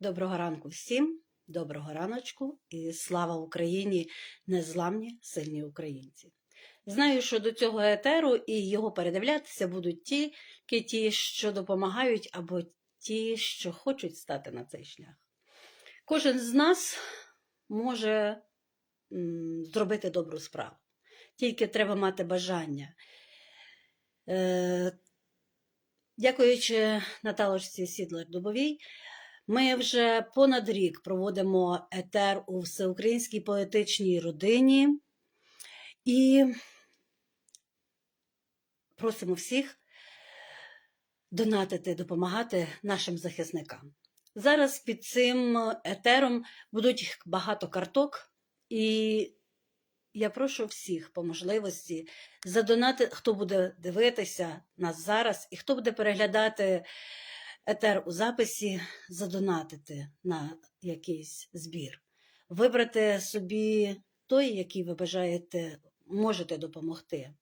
Доброго ранку всім, доброго раночку і слава Україні, незламні сильні українці. Знаю, що до цього етеру і його передивлятися будуть тільки ті, що допомагають, або ті, що хочуть стати на цей шлях. Кожен з нас може зробити добру справу, тільки треба мати бажання. Е, дякуючи Наталочці Сідлер Дубовій, ми вже понад рік проводимо етер у всеукраїнській поетичній родині і просимо всіх донатити, допомагати нашим захисникам. Зараз під цим етером будуть багато карток, і я прошу всіх по можливості задонати, хто буде дивитися нас зараз і хто буде переглядати етер у записі, задонатити на якийсь збір, вибрати собі той, який ви бажаєте, можете допомогти.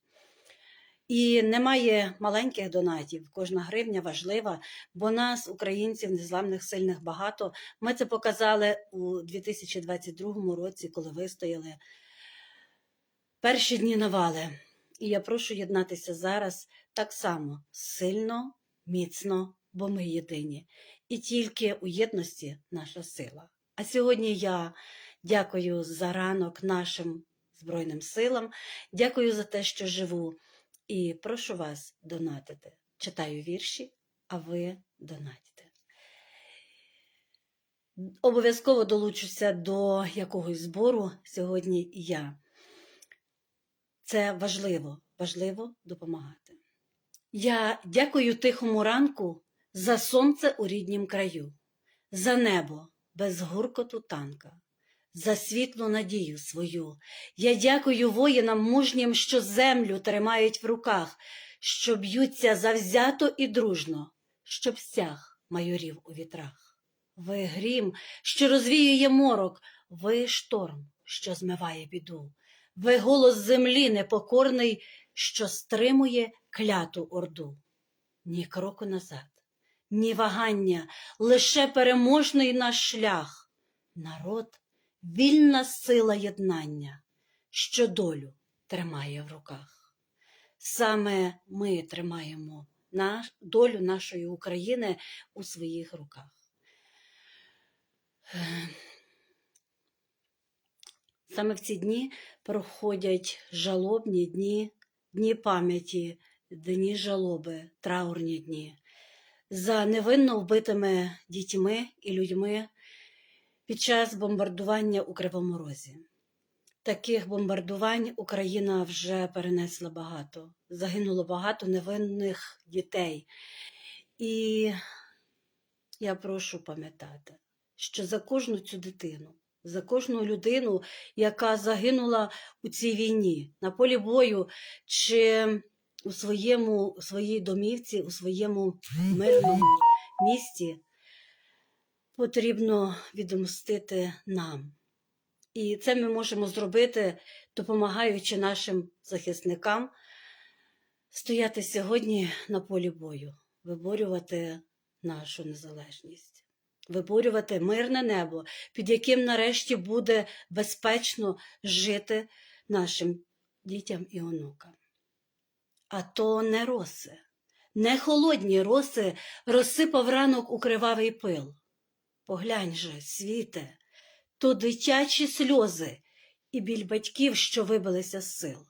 І немає маленьких донатів, кожна гривня важлива, бо нас, українців, незламних, сильних багато. Ми це показали у 2022 році, коли вистояли перші дні навали. І я прошу єднатися зараз так само сильно, міцно, бо ми єдині. І тільки у єдності наша сила. А сьогодні я дякую за ранок нашим Збройним силам, дякую за те, що живу. І прошу вас донатити. Читаю вірші, а ви донатите. Обов'язково долучуся до якогось збору сьогодні я. Це важливо, важливо допомагати. Я дякую тихому ранку за сонце у ріднім краю, за небо без гуркоту танка, за світлу надію свою. Я дякую воїнам мужнім, що землю тримають в руках, що б'ються завзято і дружно, щоб стяг майорів у вітрах. Ви грім, що розвіює морок, ви шторм, що змиває біду. Ви голос землі непокорний, що стримує кляту орду. Ні кроку назад, ні вагання, лише переможний наш шлях. Народ вільна сила єднання, що долю тримає в руках. Саме ми тримаємо наш, долю нашої України у своїх руках. Саме в ці дні проходять жалобні дні, дні пам'яті, дні жалоби, траурні дні за невинно вбитими дітьми і людьми під час бомбардування у Кривому Розі. Таких бомбардувань Україна вже перенесла багато. Загинуло багато невинних дітей. І я прошу пам'ятати, що за кожну цю дитину, за кожну людину, яка загинула у цій війні, на полі бою чи у своєму, своїй домівці, у своєму мирному місті, потрібно відомстити нам. І це ми можемо зробити, допомагаючи нашим захисникам стояти сьогодні на полі бою, виборювати нашу незалежність, виборювати мирне небо, під яким нарешті буде безпечно жити нашим дітям і онукам. А то не роси, не холодні роси розсипав ранок у кривавий пил. Поглянь же, світе, то дитячі сльози і біль батьків, що вибилися з сил.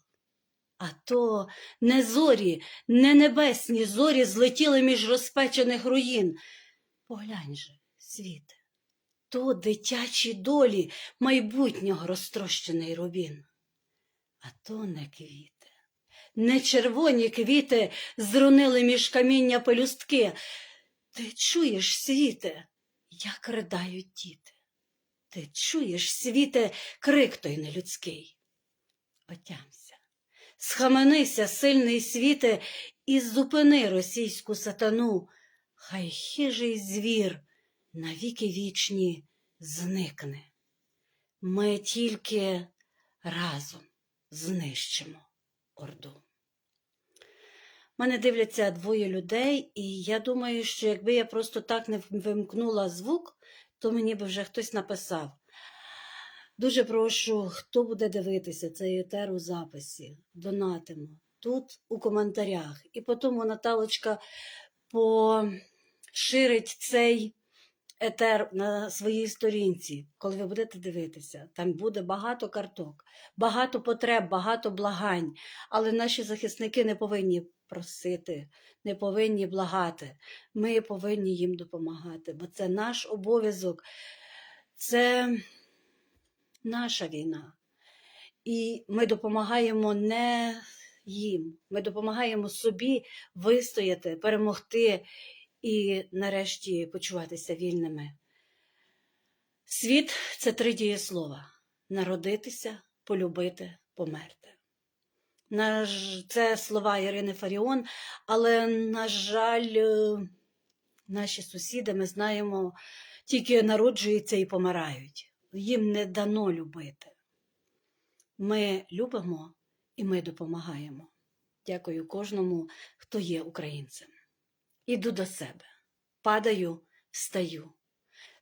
А то не зорі, не небесні зорі злетіли між розпечених руїн. Поглянь же, світе, то дитячі долі майбутнього розтрощений рубін. А то не квіти, не червоні квіти зрунили між каміння пелюстки. Ти чуєш, світе, як riдають діти. Ти чуєш, світе, крик той нелюдський. Отямся, схаменися, сильний світе, і зупини російську сатану. Хай хижий звір навіки вічні зникне. Ми тільки разом знищимо орду. Мене дивляться двоє людей, і я думаю, що якби я просто так не вимкнула звук, то мені би вже хтось написав. Дуже прошу, хто буде дивитися цей етер у записі, донатимо тут у коментарях. І потім Наталочка поширить цей етер на своїй сторінці, коли ви будете дивитися. Там буде багато карток, багато потреб, багато благань. Але наші захисники не повинні просити, не повинні благати. Ми повинні їм допомагати, бо це наш обов'язок, це наша війна. І ми допомагаємо не їм, ми допомагаємо собі вистояти, перемогти і нарешті почуватися вільними. Світ це три дієслова: народитися, полюбити, померти. Це слова Ірини Фаріон, але, на жаль, е, наші сусіди, ми знаємо, тільки народжуються і помирають. Їм не дано любити. Ми любимо і ми допомагаємо. Дякую кожному, хто є українцем. Іду до себе, падаю, встаю.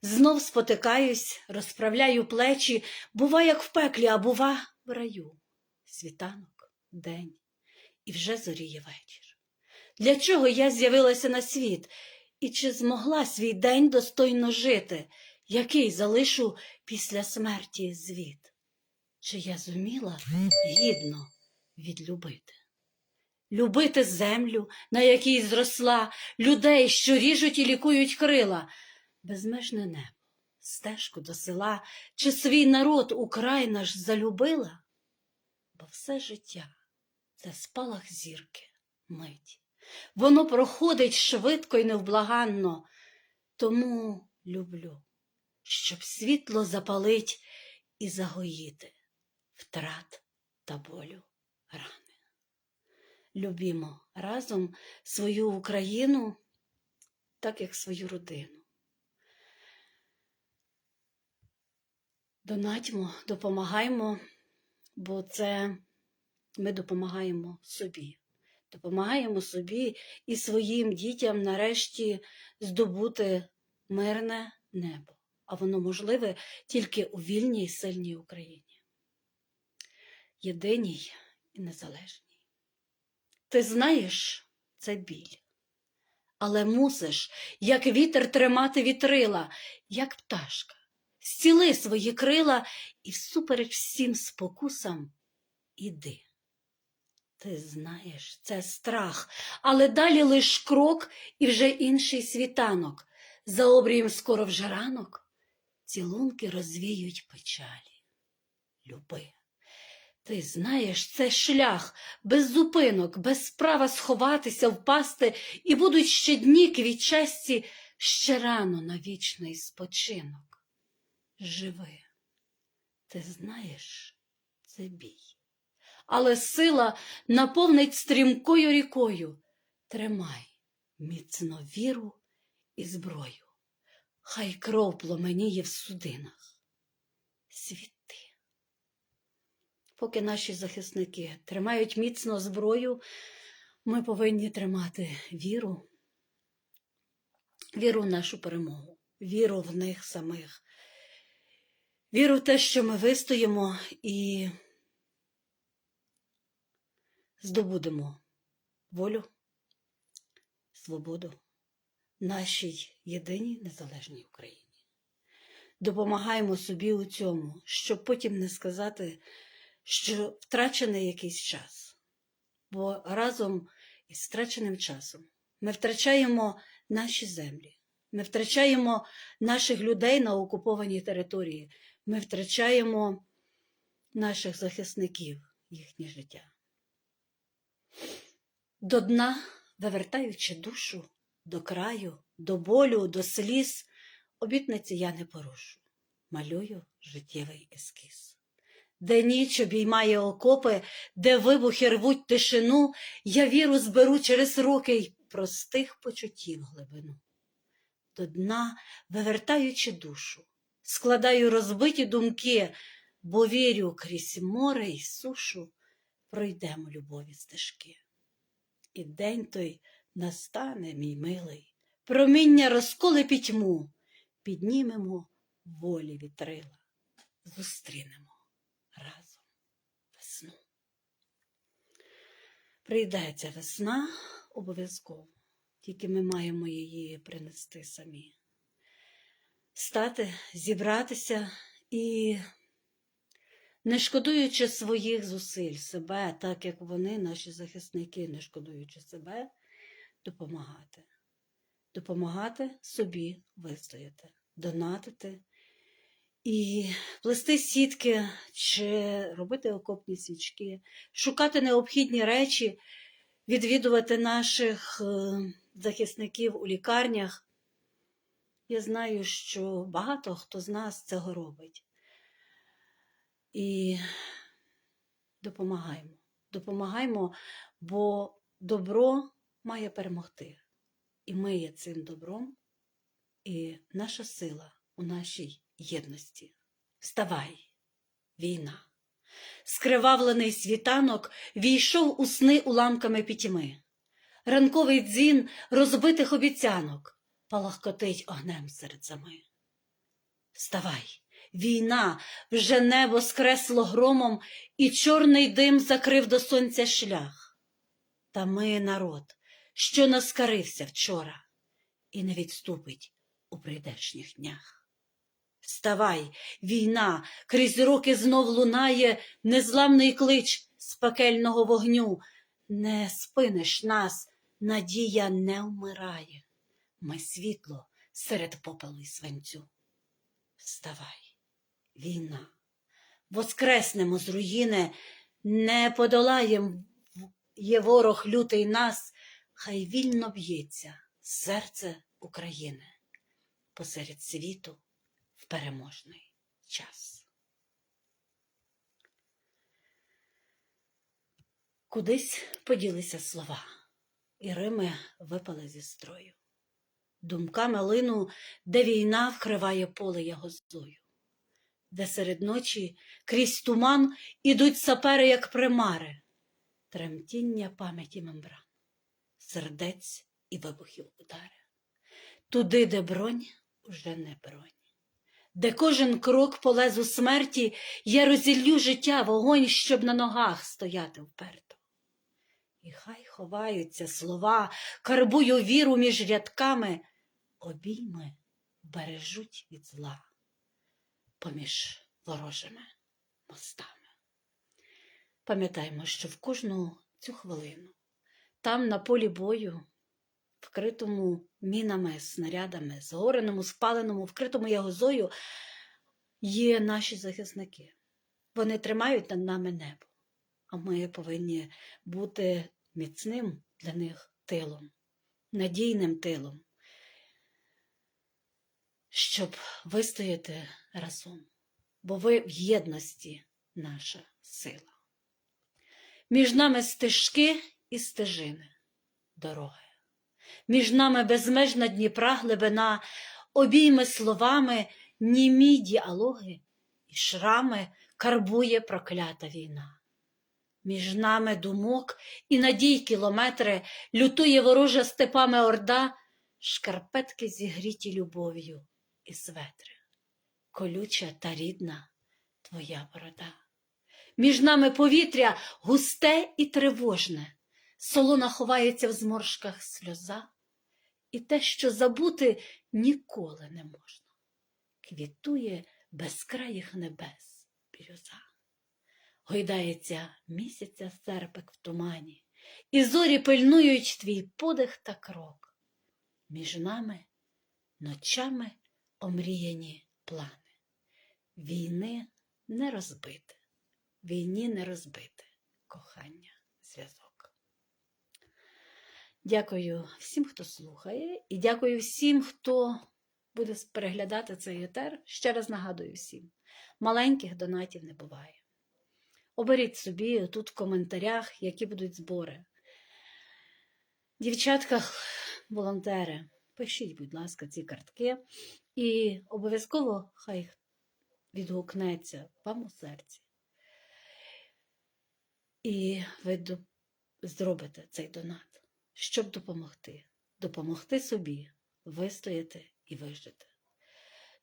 Знов спотикаюсь, розправляю плечі, бува, як в пеклі, а бува в раю. Світанок, день, і вже зоріє вечір. Для чого я з'явилася на світ? І чи змогла свій день достойно жити, який залишу після смерті звіт? Чи я зуміла гідно відлюбити? Любити землю, на якій зросла, людей, що ріжуть і лікують крила, безмежне небо, стежку до села, чи свій народ украй наш залюбила? Бо все життя це спалах зірки, мить. Воно проходить швидко і невблаганно, тому люблю, щоб світло запалить і загоїти втрат та болю рани. Любімо разом свою Україну, так як свою родину. Донатьмо, допомагаймо, бо це ми допомагаємо собі. Допомагаємо собі і своїм дітям нарешті здобути мирне небо. А воно можливе тільки у вільній і сильній Україні. Єдиній і незалежній. Ти знаєш, це біль. Але мусиш, як вітер, тримати вітрила, як пташка. Зціли свої крила і всупереч всім спокусам іди. Ти знаєш, це страх, але далі лиш крок і вже інший світанок. За обрієм скоро вже ранок цілунки розвіють печалі. Люби. Ти знаєш, це шлях, без зупинок, без права сховатися, впасти, і будуть ще дні квітчасті, ще рано на вічний спочинок. Живи. Ти знаєш, це бій. Але сила наповнить стрімкою рікою. Тримай міцно віру і зброю. Хай кров пломеніє в судинах. Світи. Поки наші захисники тримають міцно зброю, ми повинні тримати віру, віру в нашу перемогу, віру в них самих, віру в те, що ми вистоїмо і здобудемо волю, свободу нашій єдиній незалежній Україні. Допомагаємо собі у цьому, щоб потім не сказати, що втрачений якийсь час. Бо разом із втраченим часом ми втрачаємо наші землі, ми втрачаємо наших людей на окупованій території, ми втрачаємо наших захисників, їхнє життя. До дна, вивертаючи душу, до краю, до болю, до сліз, обітниці я не порушу, малюю життєвий ескіз. Де ніч обіймає окопи, де вибухи рвуть тишину, я віру зберу через роки й простих почуттів глибину. До дна, вивертаючи душу, складаю розбиті думки, бо вірю крізь море й сушу, пройдемо любові стежки. І день той настане, мій милий, проміння розколи пітьму, піднімемо волі вітрила. Зустрінемо разом весну. Прийде ця весна обов'язково, тільки ми маємо її принести самі. Стати, зібратися і, не шкодуючи своїх зусиль, себе, так як вони, наші захисники, не шкодуючи себе, допомагати. Допомагати собі вистояти, донатити і плести сітки чи робити окопні свічки, шукати необхідні речі, відвідувати наших е, захисників у лікарнях. Я знаю, що багато хто з нас цього робить. І допомагаємо. Допомагаємо, бо добро має перемогти. І ми є цим добром, і наша сила у нашій єдності. Вставай, війна. Скривавлений світанок війшов у сни уламками пітьми. Ранковий дзвін розбитих обіцянок палахкотить огнем серед зими. Вставай, війна, вже небо скресло громом, і чорний дим закрив до сонця шлях. Та ми народ, що наскарився вчора, і не відступить у прийдешніх днях. Вставай, війна, крізь роки знов лунає незламний клич з пекельного вогню. Не спиниш нас, надія не вмирає. Ми світло серед попелу й свинцю. Вставай, війна, воскреснемо з руїни, не подолаєм є ворог лютий нас, хай вільно б'ється серце України посеред світу переможний час. Кудись поділися слова, і Рими випали зі строю. Думками лину, де війна вкриває поле ягозою, де серед ночі крізь туман ідуть сапери, як примари, тремтіння пам'яті мембран, сердець і вибухів удари. Туди, де бронь, уже не бронь де кожен крок по лезу смерті я розіллю життя вогонь, щоб на ногах стояти вперто. І хай ховаються слова, карбую віру між рядками, обійми бережуть від зла поміж ворожими мостами. Пам'ятаємо, що в кожну цю хвилину, там на полі бою, вкритому мінами, снарядами, згореному, спаленому, вкритому ягозою, є наші захисники. Вони тримають над нами небо, а ми повинні бути міцним для них тилом, надійним тилом, щоб вистояти разом, бо ви в єдності наша сила. Між нами стежки і стежини, дороги. Між нами безмежна Дніпра глибина, обійми словами, німі діалоги і шрами карбує проклята війна. Між нами думок і надій кілометри лютує ворожа степами орда, шкарпетки зігріті любов'ю і светри, колюча та рідна твоя борода. Між нами повітря густе і тривожне, солона ховається в зморшках сльоза, і те, що забути ніколи не можна, квітує безкраїх небес бірюза. Гойдається місяця серпик в тумані, і зорі пильнують твій подих та крок. Між нами ночами омріяні плани. Війни не розбите, війні не розбите кохання, зв'язок. Дякую всім, хто слухає, і дякую всім, хто буде переглядати цей етер. Ще раз нагадую всім: маленьких донатів не буває. Оберіть собі тут в коментарях, які будуть збори. Дівчатка, волонтери, пишіть, будь ласка, ці картки, і обов'язково хай відгукнеться вам у серці. І ви зробите цей донат щоб допомогти, допомогти собі вистояти і вижити.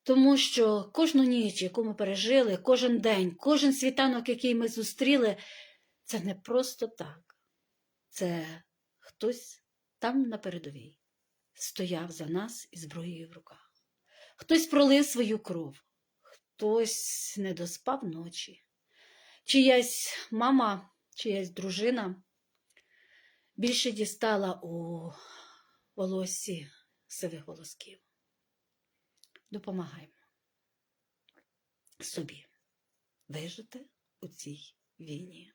Тому що кожну ніч, яку ми пережили, кожен день, кожен світанок, який ми зустріли, це не просто так. Це хтось там на передовій стояв за нас із зброєю в руках. Хтось пролив свою кров, хтось не доспав ночі, чиясь мама, чиясь дружина більше дістала у волоссі сивих волосків. Допомагаємо собі вижити у цій війні.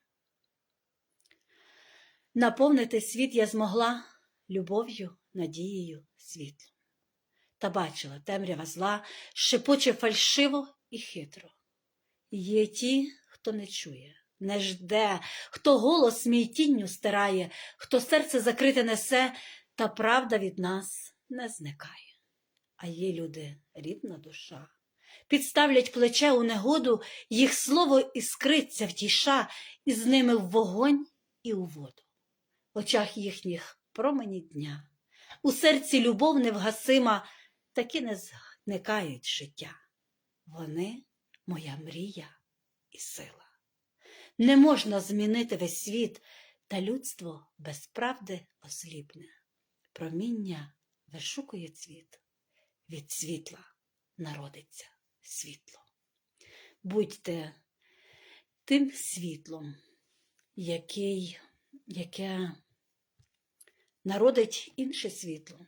Наповнити світ я змогла любов'ю, надією, світлом. Та бачила темрява зла, шепоче фальшиво і хитро. Є ті, хто не чує, не жде, хто голос мій тінню стирає, хто серце закрите несе, та правда від нас не зникає. А є люди, рідна душа. Підставлять плече у негоду, їх слово іскриться втіша, і з ними в вогонь і у воду. В очах їхніх промені дня, у серці любов невгасима, такі не зникають життя. Вони моя мрія і сила. Не можна змінити весь світ, та людство без правди осліпне. Проміння вишукує цвіт, від світла народиться світло. Будьте тим світлом, який, яке народить інше світло,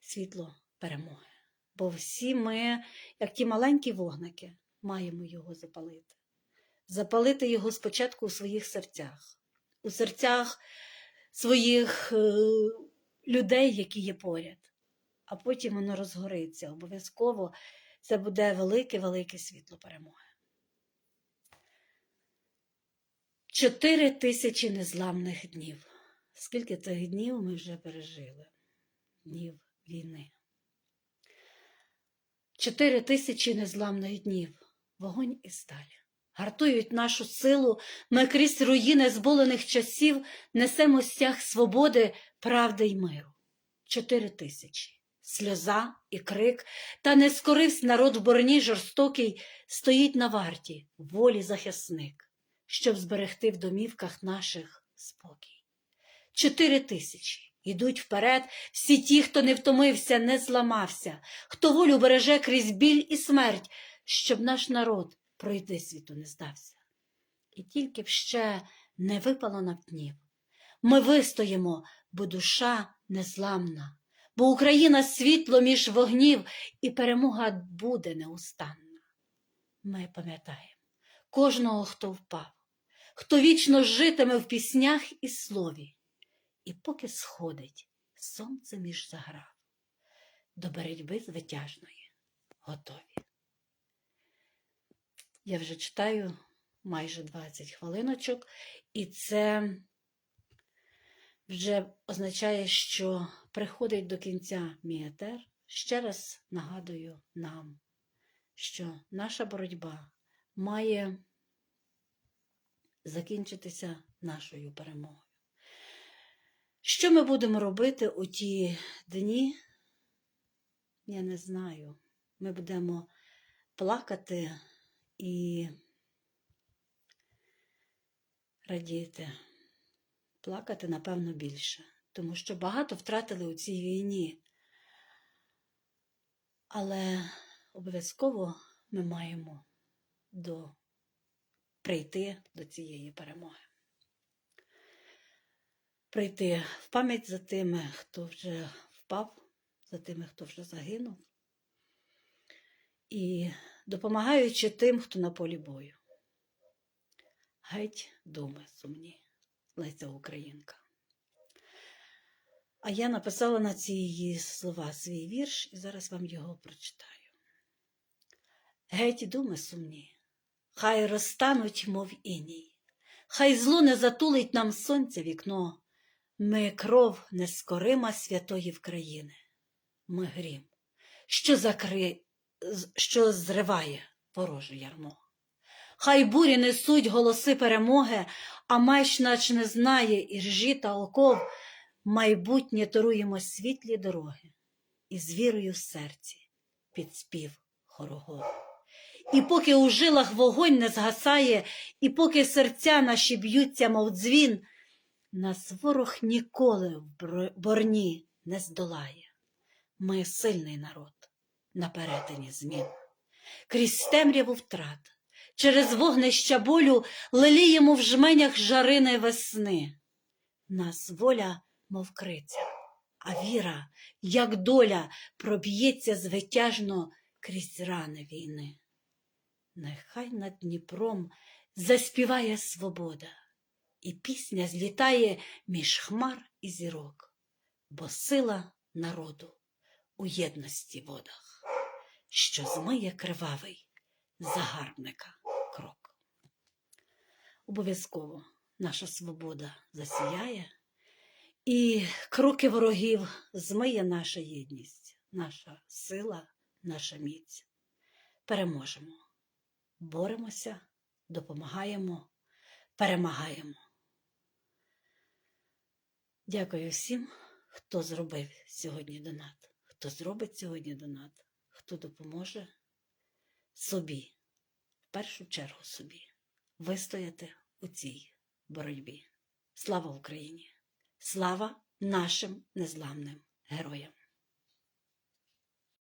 світло перемоги. Бо всі ми, як ті маленькі вогники, маємо його запалити. Запалити його спочатку у своїх серцях, у серцях своїх е, людей, які є поряд, а потім воно розгориться. Обов'язково це буде велике-велике світло перемоги. Чотири тисячі незламних днів. Скільки цих днів ми вже пережили? Днів війни. Чотири тисячі незламних днів. Вогонь і сталь. Гартують нашу силу, ми крізь руїни зболених часів несемо стяг свободи, правди й миру. Чотири тисячі. Сльоза і крик, та не скоривсь народ в бороні жорстокий, стоїть на варті, волі захисник, щоб зберегти в домівках наших спокій. Чотири тисячі ідуть вперед всі ті, хто не втомився, не зламався, хто волю береже крізь біль і смерть, щоб наш народ пройти світу не здався. І тільки б ще не випало на пнів. Ми вистоїмо, бо душа незламна, бо Україна світло між вогнів, і перемога буде неустанна. Ми пам'ятаємо кожного, хто впав, хто вічно житиме в піснях і слові, і поки сходить сонце між заграв, до боротьби звитяжної готові. Я вже читаю майже 20 хвилиночок, і це вже означає, що приходить до кінця мій етер. Ще раз нагадую нам, що наша боротьба має закінчитися нашою перемогою. Що ми будемо робити у ті дні? Я не знаю. Ми будемо плакати і радіти. Плакати, напевно, більше, тому що багато втратили у цій війні. Але обов'язково ми маємо до, прийти до цієї перемоги. Прийти в пам'ять за тими, хто вже впав, за тими, хто вже загинув, і допомагаючи тим, хто на полі бою. Геть думи сумні, Леся Українка. А я написала на ці її слова свій вірш і зараз вам його прочитаю. Геть думи сумні, хай розтануть, мов іній, хай зло не затулить нам сонця вікно. Ми кров нескорима святої вкраїни. Ми грім, що закри... що зриває вороже ярмо. Хай бурі несуть голоси перемоги, а меч нач не знає і ржі та оков. Майбутнє торуємо світлі дороги, і з вірою в серці під спів хорогор. І поки у жилах вогонь не згасає, і поки серця наші б'ються, мов дзвін, нас ворог ніколи в борні не здолає. Ми сильний народ на перетині змін. Крізь темряву втрат, через вогнища болю леліємо в жменях жарини весни. Нас воля, мов криця, а віра, як доля, проб'ється звитяжно крізь рани війни. Нехай над Дніпром заспіває свобода, і пісня злітає між хмар і зірок, бо сила народу у єдності водах, що змиє кривавий загарбника крок. Обов'язково наша свобода засіяє, і кроки ворогів змиє наша єдність, наша сила, наша міць. Переможемо, боремося, допомагаємо, перемагаємо. Дякую всім, хто зробив сьогодні донат, хто зробить сьогодні донат, хто допоможе собі, в першу чергу собі, вистояти у цій боротьбі. Слава Україні! Слава нашим незламним героям!